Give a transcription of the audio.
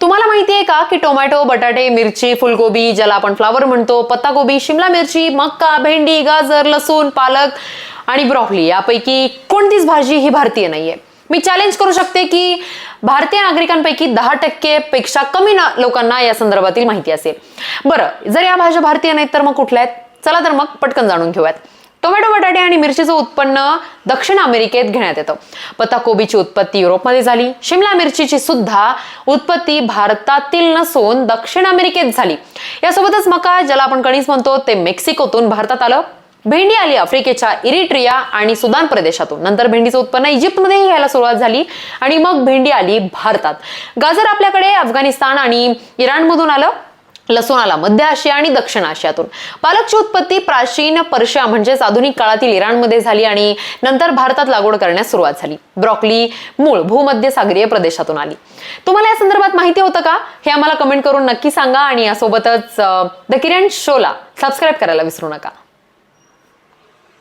तुम्हाला माहिती आहे का की टोमॅटो बटाटे मिरची फुलकोबी ज्याला आपण फ्लावर म्हणतो पत्ताकोबी शिमला मिरची मक्का भेंडी गाजर लसूण पालक आणि ब्रॉकली यापैकी कोणतीच भाजी ही भारतीय नाहीये. मी चॅलेंज करू शकते की भारतीय नागरिकांपैकी दहा टक्के पेक्षा कमी ना- लोकांना या संदर्भातील माहिती असेल. बरं जर या भाज्या भारतीय नाहीत तर मग कुठल्या आहेत? चला तर मग पटकन जाणून घेऊयात. टोमॅटो बटाटे आणि मिरचीचं उत्पन्न दक्षिण अमेरिकेत घेण्यात येतं. पत्ताकोबीची उत्पत्ती युरोपमध्ये झाली. शिमला मिरचीची सुद्धा उत्पत्ती भारतातील नसून दक्षिण अमेरिकेत झाली. यासोबतच मका ज्याला आपण कणीस म्हणतो ते मेक्सिकोतून भारतात आलं. भेंडी आली आफ्रिकेच्या इरिट्रिया आणि सुदान प्रदेशातून. नंतर भेंडीचं उत्पन्न इजिप्तमध्येही घ्यायला सुरुवात झाली आणि मग भेंडी आली भारतात. गाजर आपल्याकडे अफगाणिस्तान आणि इराणमधून आलं. लसूण आला मध्य आशिया आणि दक्षिण आशियातून. पालकची उत्पत्ती प्राचीन पर्शिया म्हणजेच आधुनिक काळातील इराणमध्ये झाली आणि नंतर भारतात लागवड करण्यास सुरुवात झाली. ब्रॉकली मूळ भूमध्य सागरीय प्रदेशातून आली. तुम्हाला या संदर्भात माहिती होतं का? हे आम्हाला कमेंट करून नक्की सांगा आणि यासोबतच द किरण शोला सबस्क्राईब करायला विसरू नका.